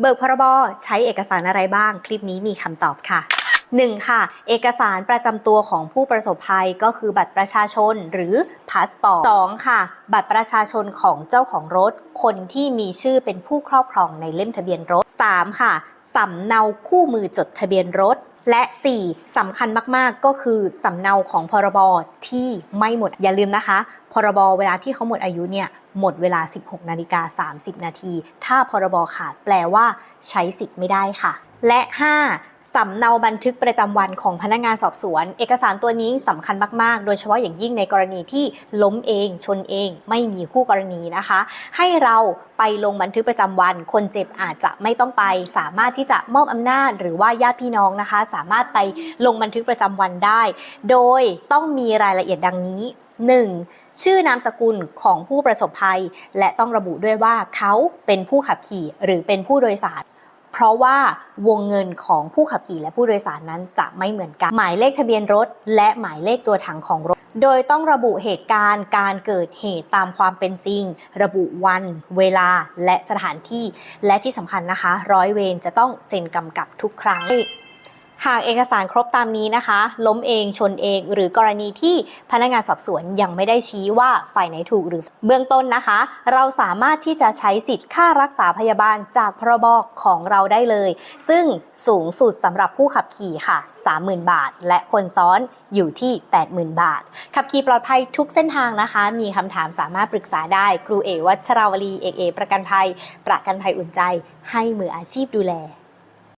เบิกพรบใช้เอกสารอะไรบ้าง คลิปนี้มีคำตอบค่ะ 1. ค่ะ เอกสารประจำตัวของผู้ประสบภัยก็คือบัตรประชาชนหรือพาสปอร์ต 2. ค่ะ บัตรประชาชนของเจ้าของรถ คนที่มีชื่อเป็นผู้ครอบครองในเล่มทะเบียนรถ 3. ค่ะสำเนาคู่มือจดทะเบียนรถ และ 4. สำคัญมาก ๆ ก็คือสำเนาของพรบที่ไม่หมดอย่าลืมนะคะ พรบเวลาที่เขาหมดอายุเนี่ยหมดเวลา 16 นาฬิกา 30 นาที ถ้าพรบขาดแปลว่าใช้สิทธิ์ไม่ได้ค่ะ และ 5. สำเนาบันทึกประจำวันของพนักงานสอบสวน เอกสารตัวนี้สำคัญมากๆ โดยเฉพาะอย่างยิ่งในกรณีที่ล้มเอง ชนเอง ไม่มีคู่กรณีนะคะ ให้เราไปลงบันทึกประจำวัน คนเจ็บอาจจะไม่ต้องไป สามารถที่จะมอบอำนาจ หรือว่าญาติพี่น้องนะคะ สามารถไปลงบันทึกประจำวันได้ โดยต้องมีรายละเอียดดังนี้ 1. ชื่อนามสกุลของผู้ประสบภัย และต้องระบุด้วยว่าเขาเป็นผู้ขับขี่หรือเป็นผู้โดยสาร เพราะว่าวงเงินของผู้ขับขี่และผู้โดยสารนั้นจะไม่เหมือนกัน หมายเลขทะเบียนรถ และหมายเลขตัวถังของรถ โดยต้องระบุเหตุการณ์การเกิดเหตุตามความเป็นจริง ระบุวัน เวลาและสถานที่ และที่สำคัญนะคะ ร้อยเวรจะต้องเซ็นกำกับทุกครั้ง หากเอกสารครบตามนี้นะคะ ล้มเองชนเอง หรือกรณีที่พนักงานสอบสวนยังไม่ได้ชี้ว่าฝ่ายไหนถูกหรือเบื้องต้นนะคะ เราสามารถที่จะใช้สิทธิ์ค่ารักษาพยาบาลจากพรบของเราได้เลย ซึ่งสูงสุดสำหรับผู้ขับขี่ค่ะ 30,000 บาท และคนซ้อนอยู่ที่ 80,000 บาท ขับขี่ปลอดภัยทุกเส้นทางนะคะ มีคำถามสามารถปรึกษาได้ครูเอวัชราวลีเอกเอประกันภัย ประกันภัยอุ่นใจ ให้มืออาชีพดูแล